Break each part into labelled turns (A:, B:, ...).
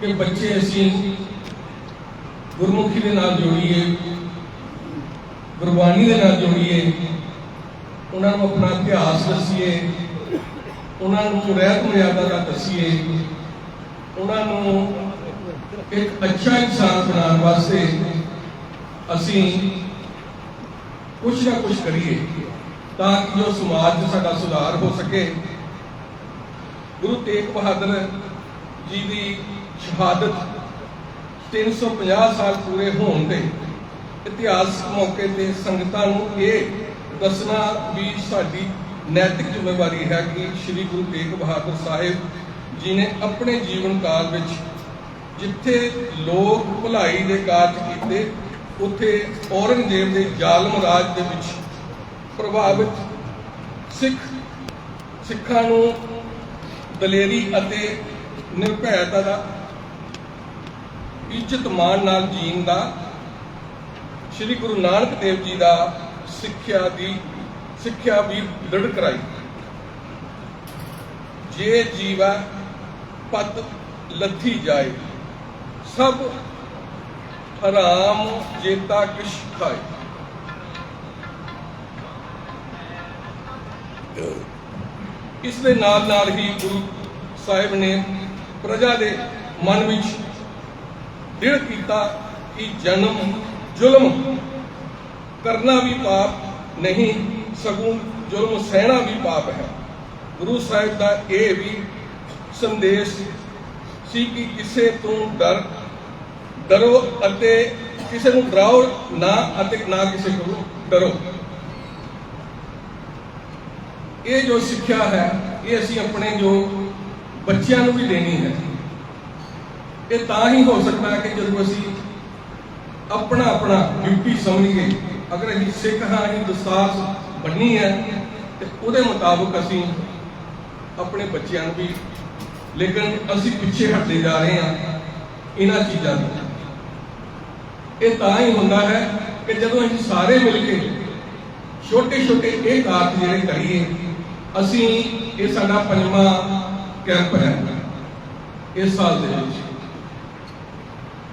A: ਕਿ ਬੱਚੇ ਅਸੀਂ ਗੁਰਮੁਖੀ ਦੇ ਨਾਲ ਜੋੜੀਏ, ਗੁਰਬਾਣੀ ਦੇ ਨਾਲ ਜੋੜੀਏ, ਉਹਨਾਂ ਨੂੰ ਆਪਣਾ ਇਤਿਹਾਸ ਦੱਸੀਏ, ਉਹਨਾਂ ਨੂੰ ਰਹਿਤ ਮਰਿਆਦਾ ਦਾ ਦੱਸੀਏ, ਉਹਨਾਂ ਨੂੰ ਇੱਕ ਅੱਛਾ ਇਨਸਾਨ ਬਣਾਉਣ ਵਾਸਤੇ ਅਸੀਂ ਕੁਛ ਨਾ ਕੁਛ ਕਰੀਏ ਤਾਂ ਕਿ ਜੋ ਸਮਾਜ 'ਚ ਸਾਡਾ ਸੁਧਾਰ ਹੋ ਸਕੇ। ਗੁਰੂ ਤੇਗ ਬਹਾਦਰ ਜੀ ਦੀ ਸ਼ਹਾਦਤ 350 ਸਾਲ ਪੂਰੇ ਹੋਣ ਦੇ ਇਤਿਹਾਸ ਮੌਕੇ ਤੇ ਸੰਗਤਾਂ ਨੂੰ ਇਹ ਦੱਸਣਾ ਵੀ ਸਾਡੀ ਨੈਤਿਕ ਜ਼ਿੰਮੇਵਾਰੀ ਹੈ ਕਿ ਸ੍ਰੀ ਗੁਰੂ ਤੇਗ ਬਹਾਦਰ ਸਾਹਿਬ ਜੀ ਨੇ ਆਪਣੇ ਜੀਵਨ ਕਾਲ ਵਿੱਚ ਜਿੱਥੇ ਲੋਕ ਭਲਾਈ ਦੇ ਕਾਰਜ ਕੀਤੇ, ਉੱਥੇ ਔਰੰਗਜ਼ੇਬ ਦੇ ਜ਼ਾਲਮ ਰਾਜ ਦੇ ਵਿੱਚ ਪ੍ਰਭਾਵਿਤ ਸਿੱਖ ਸਿੱਖਾਂ ਨੂੰ ਦਲੇਰੀ ਅਤੇ ਨਿਰਭੈਤਾ ਦਾ ਇੱਜ਼ਤ ਮਾਨ ਨਾਲ ਜੀਣ ਦਾ, ਸ੍ਰੀ ਗੁਰੂ ਨਾਨਕ ਦੇਵ ਜੀ ਦਾ ਸਿੱਖਿਆ ਦੀ, ਸਿੱਖਿਆ ਵੀ ਦ੍ਰਿੜ ਕਰਾਈ। ਜੇ ਜੀਵਾ ਪਤ ਲੱਥੀ ਜਾਏ, ਸਭ ਹਰਾਮ ਜੇਤਾ ਕਿਛ ਖਾਏ। ਇਸ ਦੇ ਨਾਲ ਨਾਲ ਹੀ ਗੁਰੂ ਸਾਹਿਬ ਨੇ ਪ੍ਰਜਾ ਦੇ ਮਨ ਵਿੱਚ ਦਿਲ ਕੀਤਾ ਕਿ ਜਨਮ ਜ਼ੁਲਮ ਕਰਨਾ ਵੀ ਪਾਪ ਨਹੀਂ, ਸਗੋਂ ਜ਼ੁਲਮ ਸਹਿਣਾ ਵੀ ਪਾਪ ਹੈ। ਗੁਰੂ ਸਾਹਿਬ ਦਾ ਇਹ ਵੀ ਸੰਦੇਸ਼ ਸੀ ਕਿ ਕਿਸੇ ਤੋਂ ਡਰ, ਡਰੋ ਅਤੇ ਕਿਸੇ ਨੂੰ ਡਰਾਓ ਨਾ ਅਤੇ ਨਾ ਕਿਸੇ ਕੋਲੋਂ ਡਰੋ। ਇਹ ਜੋ ਸਿੱਖਿਆ ਹੈ, ਇਹ ਅਸੀਂ ਆਪਣੇ ਜੋ ਬੱਚਿਆਂ ਨੂੰ ਵੀ ਦੇਣੀ ਹੈ। ਇਹ ਤਾਂ ਹੀ ਹੋ ਸਕਦਾ ਹੈ ਕਿ ਜਦੋਂ ਅਸੀਂ ਆਪਣਾ ਆਪਣਾ ਡਿਊਟੀ ਸਮਝੀਏ, ਅਗਰ ਅਸੀਂ ਸਿੱਖ ਹਾਂ, ਅਸੀਂ ਦਸਤਾਰ ਬੰਨੀ ਹੈ, ਤੇ ਉਹਦੇ ਮੁਤਾਬਕ ਅਸੀਂ ਆਪਣੇ ਬੱਚਿਆਂ ਨੂੰ ਵੀ, ਲੇਕਿਨ ਅਸੀਂ ਪਿੱਛੇ ਹਟਦੇ ਜਾ ਰਹੇ ਹਾਂ ਇਹਨਾਂ ਚੀਜ਼ਾਂ ਤੋਂ ਇਹ ਤਾਂ ਹੀ ਹੁੰਦਾ ਹੈ ਕਿ ਜਦੋਂ ਅਸੀਂ ਸਾਰੇ ਮਿਲ ਕੇ ਛੋਟੇ ਛੋਟੇ ਇਹ ਕਾਰਜ ਜਿਹੜੇ ਕਰੀਏ, ਅਸੀਂ, ਇਹ ਸਾਡਾ ਪੰਜਵਾਂ ਕੈਂਪ ਹੈ, ਇਸ ਸਾਲ ਦੇ ਵਿੱਚ।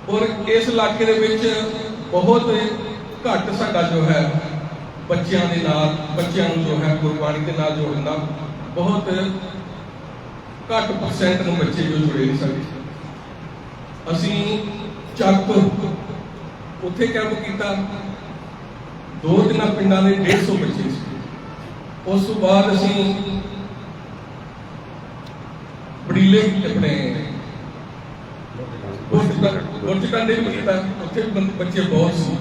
A: ਔਰ ਇਸ ਇਲਾਕੇ ਦੇ ਵਿੱਚ ਬਹੁਤ ਘੱਟ ਸਾਡਾ ਜੋ ਹੈ ਬੱਚਿਆਂ ਦੇ ਨਾਲ ਬੱਚਿਆਂ ਨੂੰ ਜੋ ਹੈ ਗੁਰਬਾਣੀ ਦੇ ਨਾਲ ਜੋੜਨ ਬਹੁਤ ਘੱਟ ਪਰਸੈਂਟ ਨੂੰ ਬੱਚੇ ਜੋ ਜੁੜੇ ਨੇ ਸਾਡੇ ਅਸੀਂ ਚੱਕ ਉੱਥੇ ਕੈਂਪ ਕੀਤਾ। ਦੋ ਦਿਨਾਂ ਪਿੰਡਾਂ ਦੇ 150 ਬੱਚੇ ਸੀ। ਉਸ ਤੋਂ ਬਾਅਦ ਅਸੀਂ ਬੜੀਲੇ ਆਪਣੇ ਗੁਰਚਟਾਂ ਦੇ ਵੀ ਕੀਤਾ ਉੱਥੇ ਵੀ ਬੰਦ- ਬੱਚੇ ਬਹੁਤ ਸੀ।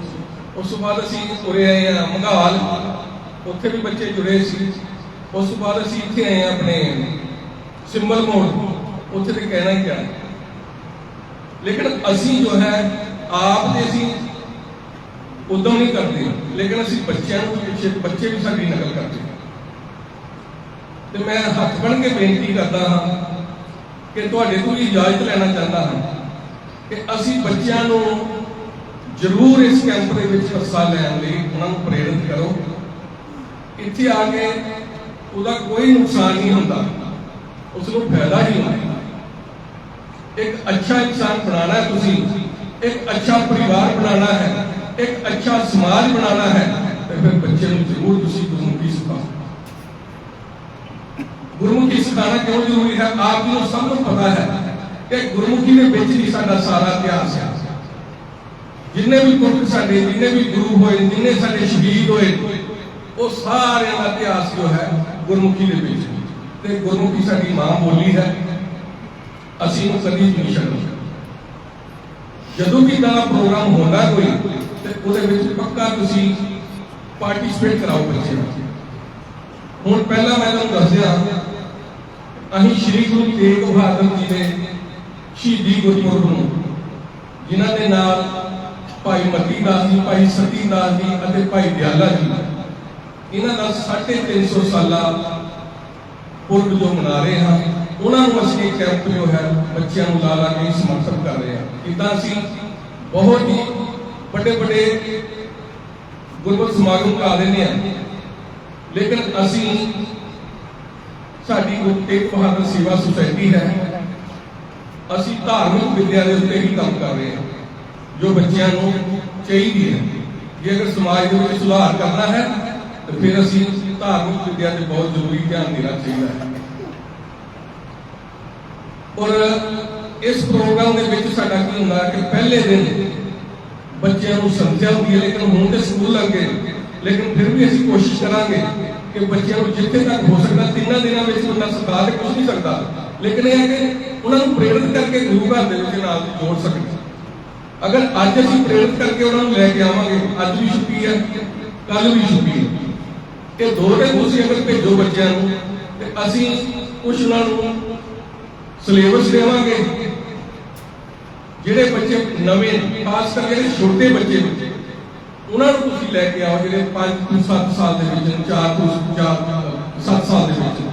A: ਉਸ ਤੋਂ ਬਾਅਦ ਅਸੀਂ ਤੁਰੇ ਆਏ ਆ ਮੰਗਾਲ, ਉੱਥੇ ਵੀ ਬੱਚੇ ਜੁੜੇ ਸੀ। ਉਸ ਤੋਂ ਬਾਅਦ ਅਸੀਂ ਇੱਥੇ ਆਏ ਆ ਆਪਣੇ ਸਿੰਬਲ ਮੋੜ, ਉੱਥੇ ਤੇ ਕਹਿਣਾ ਹੀ ਕਿਆ। ਲੇਕਿਨ ਅਸੀਂ ਜੋ ਹੈ, ਆਪ ਦੇ ਅਸੀਂ ਉਦੋਂ ਨਹੀਂ ਕਰਦੇ। ਲੇਕਿਨ ਅਸੀਂ ਬੱਚਿਆਂ ਨੂੰ ਪਿੱਛੇ, ਬੱਚੇ ਵੀ ਸਾਡੀ ਨਕਲ ਕਰਦੇ। ਤੇ ਮੈਂ ਹੱਥ ਬਣ ਕੇ ਬੇਨਤੀ ਕਰਦਾ ਹਾਂ ਕਿ ਤੁਹਾਡੇ ਤੋਂ ਵੀ ਇਜਾਜ਼ਤ ਲੈਣਾ ਚਾਹੁੰਦਾ ਹਾਂ। ਕਿ ਅਸੀਂ ਬੱਚਿਆਂ ਨੂੰ ਜ਼ਰੂਰ ਇਸ ਕੈਂਪ ਦੇ ਵਿੱਚ ਹਿੱਸਾ ਲੈਣ ਲਈ ਉਹਨਾਂ ਨੂੰ ਪ੍ਰੇਰਿਤ ਕਰੋ। ਇੱਥੇ ਆ ਕੇ ਉਹਦਾ ਕੋਈ ਨੁਕਸਾਨ ਨਹੀਂ ਹੁੰਦਾ। ਉਸ ਨੂੰ ਫਾਇਦਾ ਹੀ ਹੁੰਦਾ ਇੱਕ ਅੱਛਾ ਇਨਸਾਨ ਬਣਾਣਾ ਹੈ ਤੁਸੀਂ। ਇੱਕ ਅੱਛਾ ਪਰਿਵਾਰ ਬਣਾਣਾ ਹੈ। ਇੱਕ ਅੱਛਾ ਸਮਾਜ ਬਣਾਣਾ ਹੈ। ਤੇ ਫਿਰ ਬੱਚੇ ਨੂੰ ਜ਼ਰੂਰ ਤੁਸੀਂ ਗੁਰਮੁਖੀ ਸਿਖਾਓ। ਗੁਰਮੁਖੀ ਸਿਖਾਉਣਾ ਕਿਉਂ ਜ਼ਰੂਰੀ ਹੈ? ਆਪ ਨੂੰ ਸਭ ਨੂੰ ਪਤਾ ਹੈ। ਕਿ ਗੁਰਮੁਖੀ ਦੇ ਵਿੱਚ ਹੀ ਸਾਡਾ ਸਾਰਾ ਇਤਿਹਾਸ ਹੈ ਜਿੰਨੇ ਵੀ ਪੁਰਖ ਸਾਡੇ, ਜਿੰਨੇ ਵੀ ਗੁਰੂ ਹੋਏ, ਜਿੰਨੇ ਸਾਡੇ ਸ਼ਹੀਦ ਹੋਏ, ਉਹ ਸਾਰਿਆਂ ਦਾ ਇਤਿਹਾਸ ਜੋ ਹੈ ਗੁਰਮੁਖੀ ਦੇ ਵਿੱਚ। ਹੈ। ਤੇ ਗੁਰਮੁਖੀ ਸਾਡੀ ਮਾਂ ਬੋਲੀ ਹੈ। ਅਸੀਂ ਨੂੰ ਕਦੀ ਨਹੀਂ ਛੱਡਣਾ। ਜਦੋਂ ਵੀ ਦਾ ਪ੍ਰੋਗਰਾਮ ਹੁੰਦਾ ਕੋਈ, ਤੇ ਉਹਦੇ ਵਿੱਚ ਪੱਕਾ ਤੁਸੀਂ ਪਾਰਟਿਸਿਪੇਟ ਕਰਾਓ ਬੱਚੇ ਹੁਣ ਪਹਿਲਾਂ ਮੈਂ ਤੁਹਾਨੂੰ ਦੱਸਿਆ ਅਸੀਂ ਸ੍ਰੀ ਗੁਰੂ ਤੇਗ ਬਹਾਦਰ ਜੀ ਦੇ ਸ਼ਹੀਦੀ ਗੁਰਪੁਰਬ ਨੂੰ ਜਿਨ੍ਹਾਂ ਦੇ ਨਾਲ ਭਾਈ ਮਤੀ ਦਾਸ ਜੀ, ਭਾਈ ਸਤੀ ਦਾਸ ਜੀ ਅਤੇ ਭਾਈ ਦਿਆਲਾ ਜੀ, ਇਹਨਾਂ ਦਾ 350 ਸਾਲਾ ਪੁਰਬ ਜੋ ਮਨਾ ਰਹੇ ਹਾਂ, ਉਹਨਾਂ ਨੂੰ ਅਸੀਂ ਇਹ ਕੈਂਪ ਜੋ ਹੈ, ਬੱਚਿਆਂ ਨੂੰ ਲਾ ਲਾ ਕੇ ਸਮਰਪਿਤ ਕਰ ਰਹੇ ਹਾਂ। ਇਦਾਂ ਅਸੀਂ ਬਹੁਤ ਹੀ ਵੱਡੇ ਵੱਡੇ ਗੁਰਮਤਿ ਸਮਾਗਮ ਕਰਾ ਦਿੰਦੇ ਹਾਂ। ਲੇਕਿਨ ਅਸੀਂ, ਸਾਡੀ ਗੁਰੂ ਤੇਗ ਬਹਾਦਰ ਸੇਵਾ ਸੁਸਾਇਟੀ ਹੈ ਅਸੀਂ ਧਾਰਮਿਕ ਵਿਦਿਆ ਦੇ ਉੱਤੇ ਹੀ ਕੰਮ ਕਰ ਰਹੇ ਹਾਂ, ਜੋ ਬੱਚਿਆਂ ਨੂੰ ਚਾਹੀਦੀ ਹੈ। ਜੇ ਅਗਰ ਸਮਾਜ ਦੇ ਵਿੱਚ ਸੁਧਾਰ ਕਰਨਾ ਹੈ, ਤਾਂ ਫਿਰ ਅਸੀਂ ਧਾਰਮਿਕ ਵਿਦਿਆ ਤੇ ਬਹੁਤ ਜ਼ਰੂਰੀ ਧਿਆਨ ਦੇਣਾ ਚਾਹੀਦਾ ਹੈ। ਔਰ ਇਸ ਪ੍ਰੋਗਰਾਮ ਦੇ ਵਿੱਚ ਸਾਡਾ ਕੀ ਹੁੰਦਾ ਕਿ ਪਹਿਲੇ ਦਿਨ ਬੱਚਿਆਂ ਨੂੰ ਸਮਝਿਆ ਹੁੰਦੀ ਹੈ, ਲੇਕਿਨ ਹੁਣ ਤੇ ਸਕੂਲ ਲੱਗ ਗਏ ਲੇਕਿਨ ਫਿਰ ਵੀ ਅਸੀਂ ਕੋਸ਼ਿਸ਼ ਕਰਾਂਗੇ ਕਿ ਬੱਚਿਆਂ ਨੂੰ ਜਿੱਥੇ ਤੱਕ ਹੋ ਸਕਦਾ ਤਿੰਨਾਂ ਦਿਨਾਂ ਵਿੱਚ ਬੰਦਾ ਸਿਖਾ ਤੇ ਕੁਝ ਨਹੀਂ ਸਕਦਾ। ਲੇਕਿਨ ਇਹ ਹੈ ਕਿ ਉਹਨਾਂ ਨੂੰ ਪ੍ਰੇਰਿਤ ਕਰਕੇ ਗੁਰੂ ਘਰ ਦੇ ਵਿੱਚ ਨਾਲ ਜੋੜ ਸਕਣ ਅਗਰ ਅੱਜ ਅਸੀਂ ਪ੍ਰੇਰਿਤ ਕਰਕੇ ਉਹਨਾਂ ਨੂੰ ਲੈ ਕੇ ਆਵਾਂਗੇ ਅੱਜ ਵੀ ਛੁੱਟੀ ਹੈ ਕੱਲ ਵੀ ਛੁੱਟੀ ਹੈ। ਇਹ ਦੋ ਦਿਨ ਤੁਸੀਂ ਅਗਰ ਭੇਜੋ ਬੱਚਿਆਂ ਨੂੰ ਤੇ ਅਸੀਂ ਕੁਝ ਉਹਨਾਂ ਨੂੰ ਸਿਲੇਬਸ ਦੇਵਾਂਗੇ ਜਿਹੜੇ ਬੱਚੇ ਨਵੇਂ ਨੇ, ਖਾਸ ਕਰ ਜਿਹੜੇ ਛੋਟੇ ਬੱਚੇ ਉਹਨਾਂ ਨੂੰ ਤੁਸੀਂ ਲੈ ਕੇ ਆਓ ਜਿਹੜੇ 5 ਤੋਂ 7 ਸਾਲ ਦੇ ਵਿੱਚ 4 ਤੋਂ 4 7 ਸਾਲ ਦੇ ਵਿੱਚ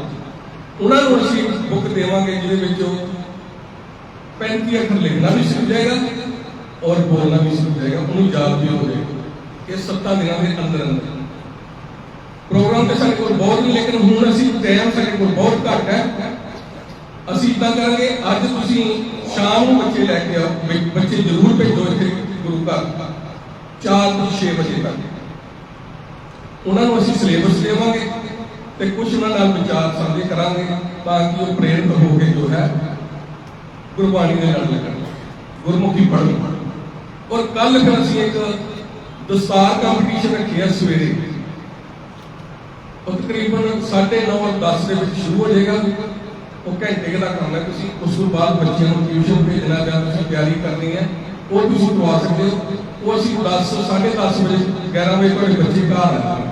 A: ਉਹਨਾਂ ਨੂੰ ਅਸੀਂ ਬੁੱਕ ਦੇਵਾਂਗੇ, ਜਿਹਦੇ ਵਿੱਚ ਉਹ 35 ਅੱਖਰ ਲਿਖਣਾ ਵੀ ਸਿੱਖ ਜਾਏਗਾ ਔਰ ਬੋਲਣਾ ਵੀ ਸਿੱਖ ਜਾਏਗਾ, ਉਹਨੂੰ ਯਾਦ ਵੀ ਹੋ ਜਾਏਗਾ ਇਹ ਸੱਤਾਂ ਦਿਨਾਂ ਦੇ ਅੰਦਰ ਅੰਦਰ। ਪ੍ਰੋਗਰਾਮ ਤੇ ਸਾਡੇ ਕੋਲ ਬਹੁਤ ਨਹੀਂ ਲੇਕਿਨ ਹੁਣ ਅਸੀਂ ਟਾਈਮ ਸਾਡੇ ਕੋਲ ਬਹੁਤ ਘੱਟ ਹੈ। ਅਸੀਂ ਇਦਾਂ ਕਰਾਂਗੇ, ਅੱਜ ਤੁਸੀਂ ਸ਼ਾਮ ਨੂੰ ਬੱਚੇ ਲੈ ਕੇ ਆਓ ਬੱਚੇ ਜ਼ਰੂਰ ਭੇਜੋ ਇੱਥੇ ਗੁਰੂ ਘਰ। 4 ਤੋਂ 6 ਵਜੇ ਤੱਕ। ਉਹਨਾਂ ਨੂੰ ਅਸੀਂ ਸਿਲੇਬਸ ਦੇਵਾਂਗੇ। ਤੇ ਕੁਝ ਉਹਨਾਂ ਨਾਲ ਵਿਚਾਰ ਸਾਂਝੇ ਕਰਾਂਗੇ ਤਾਂ ਕਿ ਉਹ ਪ੍ਰੇਰਿਤ ਹੋ ਕੇ ਜੋ ਹੈ ਗੁਰਬਾਣੀ ਦੇ ਨਾਲ ਲੱਗਣ। ਗੁਰਮੁਖੀ ਪੜ੍ਹਨ। ਔਰ ਕੱਲ ਫਿਰ ਅਸੀਂ ਇੱਕ ਦਸਤਾਰ ਕੰਪੀਟੀਸ਼ਨ ਰੱਖਿਆ ਸਵੇਰੇ। ਉਹ ਤਕਰੀਬਨ 9:30 ਔਰ 10 ਦੇ ਵਿੱਚ ਸ਼ੁਰੂ ਹੋ ਜਾਏਗਾ। ਉਹ ਘੰਟੇ ਦਾ ਕੰਮ ਹੈ। ਤੁਸੀਂ ਉਸ ਤੋਂ ਬਾਅਦ ਬੱਚਿਆਂ ਨੂੰ ਟਿਊਸ਼ਨ ਭੇਜਣਾ ਜਾਂ ਤੁਸੀਂ ਤਿਆਰੀ ਕਰਨੀ ਹੈ, ਉਹ ਤੁਸੀਂ ਕਰਵਾ ਸਕਦੇ ਹੋ। ਉਹ ਅਸੀਂ 10 10:30 ਵਜੇ 11 ਵਜੇ ਤੁਹਾਡੇ ਬੱਚੇ ਘਰ ਆ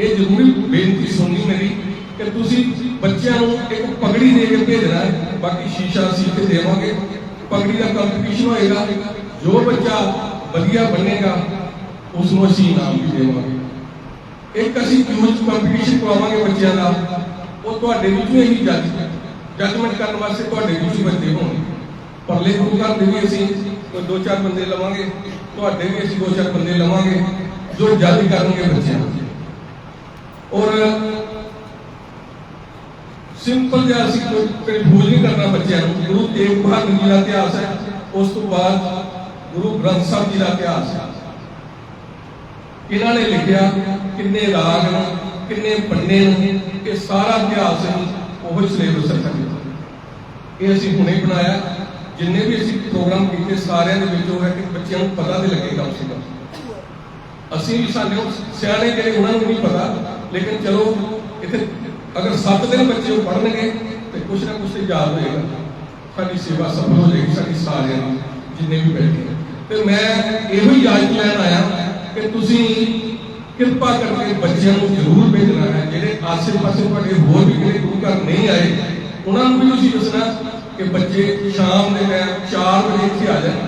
A: ਇਹ ਜ਼ਰੂਰੀ ਬੇਨਤੀ ਸੁਣਨੀ ਮੇਰੀ ਕਿ ਤੁਸੀਂ ਬੱਚਿਆਂ ਨੂੰ ਇੱਕ ਪਗੜੀ ਦੇ ਕੇ ਭੇਜਣਾ ਹੈ, ਬਾਕੀ ਸ਼ੀਸ਼ਾ ਅਸੀਂ ਇੱਥੇ ਦੇਵਾਂਗੇ। ਪਗੜੀ ਦਾ ਕੰਪੀਟੀਸ਼ਨ ਹੋਏਗਾ? ਜੋ ਬੱਚਾ ਵਧੀਆ ਬਣੇਗਾ ਉਸ ਨੂੰ ਅਸੀਂ ਇਨਾਮ ਵੀ ਦੇਵਾਂਗੇ। ਇੱਕ ਅਸੀਂ ਕਿਊਜ਼ ਕੰਪੀਟੀਸ਼ਨ ਕਰਵਾਵਾਂਗੇ ਬੱਚਿਆਂ ਦਾ ਉਹ ਤੁਹਾਡੇ ਵਿੱਚੋਂ ਹੀ ਜੱਜ। ਜੱਜਮੈਂਟ ਕਰਨ ਵਾਸਤੇ ਤੁਹਾਡੇ ਵਿੱਚੋਂ ਬੰਦੇ ਹੋਣਗੇ। ਪਰਲੇ ਗੁਰੂ ਘਰ ਦੇ ਵੀ ਅਸੀਂ ਕੋਈ ਦੋ ਚਾਰ ਬੰਦੇ ਲਵਾਂਗੇ, ਤੁਹਾਡੇ ਵੀ ਅਸੀਂ ਦੋ ਚਾਰ ਬੰਦੇ ਲਵਾਂਗੇ, ਜੋ ਜੱਜ ਕਰਨਗੇ ਬੱਚਿਆਂ ਨੂੰ ਔਰ ਸਿੰਪਲ ਜਿਹਾ ਅਸੀਂ ਕੋਈ ਕਨਫਿਊਜ਼ ਨਹੀਂ ਕਰਨਾ ਬੱਚਿਆਂ ਨੂੰ। ਗੁਰੂ ਤੇਗ ਬਹਾਦਰ ਜੀ ਦਾ ਇਤਿਹਾਸ ਹੈ। ਉਸ ਤੋਂ ਬਾਅਦ ਗੁਰੂ ਗ੍ਰੰਥ ਸਾਹਿਬ ਜੀ ਦਾ ਇਤਿਹਾਸ ਹੈ। ਇਹਨਾਂ ਨੇ ਲਿਖਿਆ ਕਿੰਨੇ ਰਾਗ ਨੇ ਕਿੰਨੇ ਪੰਨੇ ਨੇ ਇਹ ਸਾਰਾ ਇਤਿਹਾਸ ਹੀ ਉਹ ਸਿਲੇਬਸ ਰੱਖਿਆ ਇਹ ਅਸੀਂ ਹੁਣੇ ਬਣਾਇਆ। ਜਿੰਨੇ ਵੀ ਅਸੀਂ ਪ੍ਰੋਗਰਾਮ ਕੀਤੇ, ਸਾਰਿਆਂ ਦੇ ਵਿੱਚ ਉਹ ਹੈ ਕਿ ਬੱਚਿਆਂ ਨੂੰ ਪਤਾ ਤੇ ਲੱਗੇਗਾ ਉਸ ਦਾ। ਅਸੀਂ ਵੀ ਸਾਡੇ ਸਿਆਣੇ ਜਿਹੜੇ ਉਹਨਾਂ ਨੂੰ ਨਹੀਂ ਪਤਾ। ਲੇਕਿਨ ਚਲੋ, ਇੱਥੇ ਅਗਰ 7 ਦਿਨ ਬੱਚੇ ਉਹ ਪੜ੍ਹਨਗੇ, ਤੇ ਕੁਛ ਨਾ ਕੁਛ ਤੇ ਯਾਦ ਹੋਏਗਾ। ਸਾਡੀ ਸੇਵਾ ਸਫਲ ਹੋ ਜਾਏਗੀ ਸਾਡੀ ਸਾਰਿਆਂ ਦੀ ਜਿੰਨੇ ਵੀ ਬੈਠੇ ਤੇ ਮੈਂ ਇਹੋ ਹੀ ਯਾਦ ਲੈਣ ਆਇਆ ਕਿ ਤੁਸੀਂ ਕਿਰਪਾ ਕਰਕੇ ਬੱਚਿਆਂ ਨੂੰ ਜ਼ਰੂਰ ਭੇਜਣਾ ਹੈ। ਜਿਹੜੇ ਆਸੇ-ਪਾਸੇ ਤੁਹਾਡੇ ਹੋਰ ਵੀ ਜਿਹੜੇ ਗੁਰੂ ਘਰ ਨਹੀਂ ਆਏ, ਉਹਨਾਂ ਨੂੰ ਵੀ ਤੁਸੀਂ ਦੱਸਣਾ ਕਿ ਬੱਚੇ ਸ਼ਾਮ ਦੇ ਟਾਈਮ 4 ਵਜੇ ਇੱਥੇ ਆ ਜਾਣ।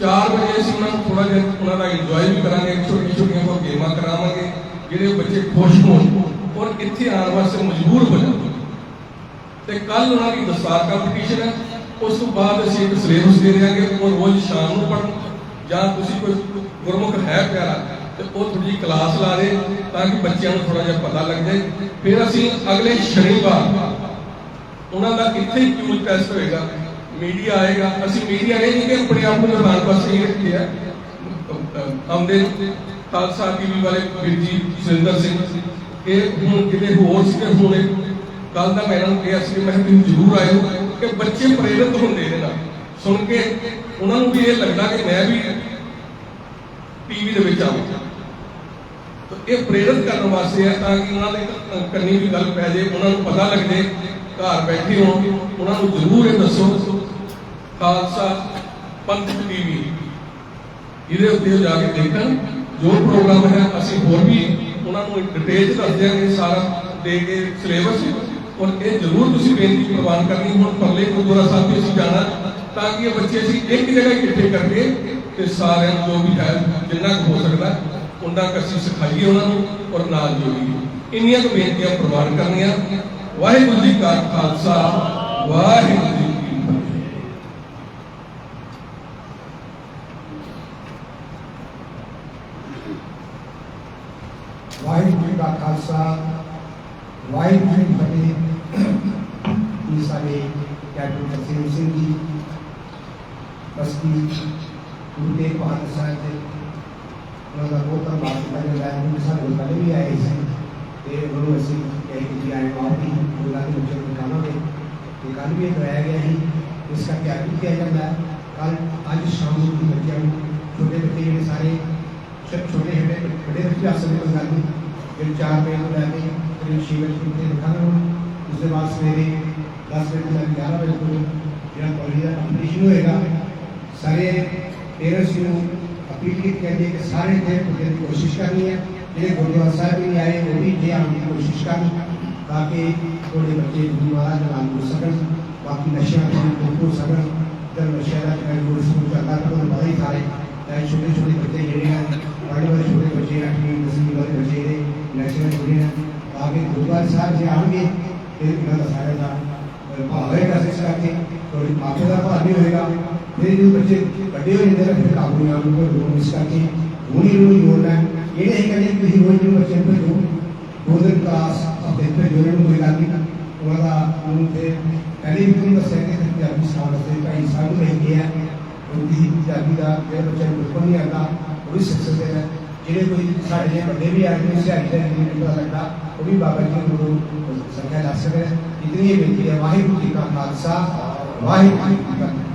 A: 4 ਵਜੇ ਅਸੀਂ ਉਹਨਾਂ ਨੂੰ ਥੋੜਾ ਜਿਹਾ ਉਹਨਾਂ ਦਾ ਇੰਜੋਏ ਵੀ ਕਰਾਂਗੇ ਛੋਟੀਆਂ ਛੋਟੀਆਂ ਕੋ ਗੇਮਾਂ ਕਰਾਵਾਂਗੇ। ਜਿਹੜੇ ਬੱਚੇ ਖੁਸ਼ ਹੋਣ ਔਰ ਇੱਥੇ ਆਉਣ ਵਾਸਤੇ ਮਜਬੂਰ ਹੋ ਜਾਣ। ਤੇ ਕੱਲ ਉਹਨਾਂ ਦੀ ਦਸਤਾਰ ਕੰਪੀਟੀਸ਼ਨ ਹੈ। ਉਸ ਤੋਂ ਬਾਅਦ ਅਸੀਂ ਇੱਕ ਸਿਲੇਬਸ ਦੇ ਦਿਆਂਗੇ ਉਹ ਰੋਜ਼ ਸ਼ਾਮ ਨੂੰ ਪੜ੍ਹਨ। ਜਾਂ ਤੁਸੀਂ ਕੋਈ ਗੁਰਮੁਖ ਹੈ ਪਿਆਰਾ, ਤੇ ਉਹ ਥੋੜੀ ਕਲਾਸ ਲਾ ਦੇ ਤਾਂ ਕਿ ਬੱਚਿਆਂ ਨੂੰ ਥੋੜਾ ਜਿਹਾ ਪਤਾ ਲੱਗ ਜਾਏ। ਫਿਰ ਅਸੀਂ ਅਗਲੇ ਸ਼ਨੀਵਾਰ ਉਹਨਾਂ ਦਾ ਇੱਥੇ ਹੀ ਕਿਊਜ਼ ਟੈਸਟ ਹੋਏਗਾ। ਮੀਡੀਆ ਆਏਗਾ। ਅਸੀਂ ਮੀਡੀਆ ਇਹ ਨਹੀਂ ਕਿ ਆਪਣੇ ਆਪ ਨੂੰ ਨਿਰਮਾਣ ਵਾਸਤੇ ਹੀ ਰੱਖਿਆ। ਆਮਦੇ ਖਾਲਸਾ ਟੀਵੀ ਵਾਲੇ ਵੀਰ ਜੀ ਸੁਰਿੰਦਰ ਸਿੰਘ। ਇਹ ਹੁਣ ਕਿਤੇ ਹੋਰ ਸੀਗੇ ਹੁਣੇ। ਕੱਲ ਦਾ ਮੈਂ ਇਹਨਾਂ ਨੂੰ ਕਿਹਾ ਸੀ ਕਿ ਮੈਂ ਤੁਸੀਂ ਜ਼ਰੂਰ ਆਇਓ ਕਿ ਬੱਚੇ ਪ੍ਰੇਰਿਤ ਹੁੰਦੇ ਨੇ ਨਾਲ। ਸੁਣ ਕੇ ਉਹਨਾਂ ਨੂੰ ਵੀ ਇਹ ਲੱਗਦਾ ਕਿ ਮੈਂ ਵੀ ਟੀਵੀ ਦੇ ਵਿੱਚ ਆਵਾਂ। ਤਾਂ ਇਹ ਪ੍ਰੇਰਿਤ ਕਰਨ ਵਾਸਤੇ ਹੈ ਤਾਂ ਕਿ ਉਹਨਾਂ ਦੇ ਕੰਨੀ ਵੀ ਗੱਲ ਪੈ ਜਾਏ, ਉਹਨਾਂ ਨੂੰ ਪਤਾ ਲੱਗ ਜਾਏ, ਘਰ ਬੈਠੇ ਹੋਣ, ਉਹਨਾਂ ਨੂੰ ਜ਼ਰੂਰ ਇਹ ਦੱਸੋ। ਖਾਲਸਾ ਪੰਥ ਟੀਵੀ। ਇਹਦੇ ਉੱਤੇ ਉਹ ਜਾ ਕੇ ਦੇਖਣ। ਜੋ ਪ੍ਰੋਗਰਾਮ ਹੈ, ਅਸੀਂ ਹੋਰ ਵੀ ਉਹਨਾਂ ਨੂੰ ਡਿਟੇਲ ਦੱਸ ਦਿਆਂਗੇ, ਸਾਰਾ ਦੇ ਕੇ ਸਿਲੇਬਸ ਔਰ ਇਹ ਜ਼ਰੂਰ ਤੁਸੀਂ ਬੇਨਤੀ ਪ੍ਰਵਾਨ ਕਰਨੀ, ਹੁਣ ਪਰਲੇ ਗੁਰਦੁਆਰਾ ਸਾਹਿਬ ਵੀ ਅਸੀਂ ਜਾਣਾ, ਤਾਂ ਕਿ ਇਹ ਬੱਚੇ ਅਸੀਂ ਇੱਕ ਜਗ੍ਹਾ ਇਕੱਠੇ ਕਰਕੇ ਤੇ ਸਾਰਿਆਂ ਨੂੰ ਜੋ ਵੀ ਹੈ, ਜਿੰਨਾ ਕੁ ਹੋ ਸਕਦਾ ਉਹਨਾਂ ਕੁ ਅਸੀਂ ਸਿਖਾਈਏ ਉਹਨਾਂ ਨੂੰ ਔਰ ਨਾਲ ਜੋੜੀਏ। ਇੰਨੀਆਂ ਕੁ ਬੇਨਤੀਆਂ ਪ੍ਰਵਾਨ ਕਰਨੀਆਂ। ਵਾਹਿਗੁਰੂ ਜੀ ਕਾ ਖਾਲਸਾ, ਵਾਹਿਗੁਰੂ ਜੀ ਕੀ ਫਤਿਹ
B: ਵਾਹਿਗੁਰੂ ਜੀ ਕਾ ਖਾਲਸਾ ਵਾਹਿਗੁਰੂ ਜੀ ਕੀ ਫਤਿਹ ਇਹ ਸਾਡੇ ਕੈਪਟਨ ਤਰਸੇਮ ਸਿੰਘ ਜੀ ਬਸਤੀ ਗੁਰੂ ਤੇਗ ਬਹਾਦਰ ਸਾਹਿਬ ਦੇ ਉਹਨਾਂ ਦਾ ਬਹੁਤ ਧੰਨਵਾਦ ਕੀਤਾ ਜਾਂਦਾ ਹੈ ਉਹ ਸਾਡੇ ਕੋਲ ਪਹਿਲੇ ਵੀ ਆਏ ਸੀ ਤੇ ਉਹਨਾਂ ਨੂੰ ਅਸੀਂ ਕਹੀ ਕਿ ਆਏ ਆਪ ਹੀ ਉਹਨਾਂ ਦੇ ਬੱਚੇ ਨੂੰ ਦਿਖਾਵਾਂਗੇ ਤੇ ਕੱਲ ਵੀ ਇਹ ਕਰਾਇਆ ਗਿਆ ਸੀ ਇਸ ਕਰਕੇ ਅੱਜ ਵੀ ਕਿਹਾ ਜਾਂਦਾ ਹੈ ਕੱਲ ਅੱਜ ਸ਼ਾਮ ਨੂੰ ਵੀ ਬੱਚਿਆਂ ਨੂੰ ਛੋਟੇ ਬੱਚੇ ਜਿਹੜੇ ਸਾਰੇ ਛੋਟੇ ਛੋਟੇ ਛੋਟੇ ਬੜੇ ਬੱਚੇ ਆ ਸਕਦੇ ਕੋਈ ਗੱਲ ਨਹੀਂ ਜਿਹੜੇ ਚਾਰ ਵਜੇ ਤੋਂ ਲੈ ਕੇ ਕਰੀਬ ਛੇ ਵਜੇ ਤੱਕ ਤੇ ਦਿਖਾਉਣ ਉਸ ਦੇ ਬਾਅਦ ਸਵੇਰੇ 10 ਵਜੇ ਤੋਂ ਲੈ ਕੇ 11 ਵਜੇ ਤੱਕ ਜਿਹੜਾ ਕਾਲਜ ਦਾ ਕੰਪੀਟੀਸ਼ਨ ਹੋਏਗਾ, ਸਾਰੇ ਪੇਰੈਂਟਸ ਨੂੰ ਅਪੀਲ ਕੀਤੀ ਕਿ ਸਾਰੇ ਇੱਥੇ ਪੁੱਜਣ ਦੀ ਕੋਸ਼ਿਸ਼ ਕਰਨੀ ਹੈ। ਜਿਹੜੇ ਗੁਰਦੁਆਰਾ ਸਾਹਿਬ ਵੀ ਆਏ, ਉਹ ਵੀ ਇੱਥੇ ਆਉਣ ਦੀ ਕੋਸ਼ਿਸ਼ ਕਰਨ ਤਾਂ ਕਿ ਤੁਹਾਡੇ ਬੱਚੇ ਗੁਰੂ ਮਹਾਰਾਜ ਦੇ ਨਾਲ ਜੁੜ ਸਕਣ ਬਾਕੀ ਨਸ਼ਿਆਂ ਤੋਂ ਦੂਰ ਹੋ ਸਕਣ ਜਦ ਨਸ਼ਿਆਂ ਦਾ ਕਿਹੜਾ ਗੁਰੂ ਸਕੂਲ ਚੱਲਦਾ ਤਾਂ ਤੁਹਾਨੂੰ ਪਤਾ ਹੀ ਸਾਰੇ ਚਾਹੇ ਛੋਟੇ ਛੋਟੇ ਬੱਚੇ ਜਿਹੜੇ ਹਨ ਬੜੇ ਬੜੇ ਛੋਟੇ ਬੱਚੇ ਅੱਠਵੀਂ ਦਸਵੀਂ ਵਾਲੇ ਬੱਚੇ ਜਿਹੜੇ ਨਸ਼ਿਆਂ ਜੁੜੇ ਹਨ ਤਾਂ ਕਿ ਗੁਰਦੁਆਰਾ ਸਾਹਿਬ ਜੇ ਆਉਣਗੇ, ਫਿਰ ਇਹਨਾਂ ਦਾ ਸਾਰਿਆਂ ਦਾ ਭਾਵ ਹੋਏਗਾ ਇਸ ਕਰਕੇ ਤੁਹਾਡੀ ਮਾਪੇ ਦਾ ਭਾਰ ਨਹੀਂ ਹੋਏਗਾ। ਫਿਰ ਜਦੋਂ ਬੱਚੇ ਵੱਡੇ ਹੋ ਜਾਂਦੇ ਨੇ ਫਿਰ ਕਾਬੂ ਨਹੀਂ ਆਉਂਦੇ ਲੋਕ ਇਸ ਕਰਕੇ ਹੁਣੀ ਨੂੰ ਜੋੜਨਾ ਹੈ। ਇਹ ਨਹੀਂ ਕਹਿੰਦੇ ਕਿ ਤੁਸੀਂ ਰੋਜ਼ ਨੂੰ ਬੱਚੇ ਨੂੰ ਭੇਜੋ। ਦੋ ਦਿਨ ਕਲਾਸ ਹਫ਼ਤੇ ਉਹਨਾਂ ਦਾ ਉਹਨੂੰ ਤੇ ਪਹਿਲੇ ਵੀ ਤੁਹਾਨੂੰ ਦੱਸਿਆ ਕਿ ਪੰਜਾਬੀ ਸਾਲ ਦੇ ਭਾਈ ਸਾਹਿਬ ਨੂੰ ਆ ਉਹਦੀ ਪੰਜਾਬੀ ਦਾ ਜਿਹੜਾ ਬੱਚਾ ਨੂੰ ਨਹੀਂ ਆਉਂਦਾ, ਉਹ ਵੀ ਸਿੱਖ ਸਕਦੇ ਜਿਹੜੇ ਕੋਈ ਸਾਡੇ ਵੱਡੇ ਵੀ ਆਦਮੀ ਜਿਹੜੇ ਦੇ ਨਹੀਂ ਪਤਾ ਲੱਗਦਾ, ਉਹ ਵੀ ਬਾਬਾ ਜੀ ਨੂੰ ਸੰਖਿਆ ਦੱਸ ਸਕਦੇ ਇਤਨੀ ਬੇਨਤੀ ਹੈ, ਵਾਹਿਗੁਰੂ ਜੀ ਕਾ ਖਾਲਸਾ, ਵਾਹਿਗੁਰੂ ਜੀ ਕੀ ਫਤਿਹ।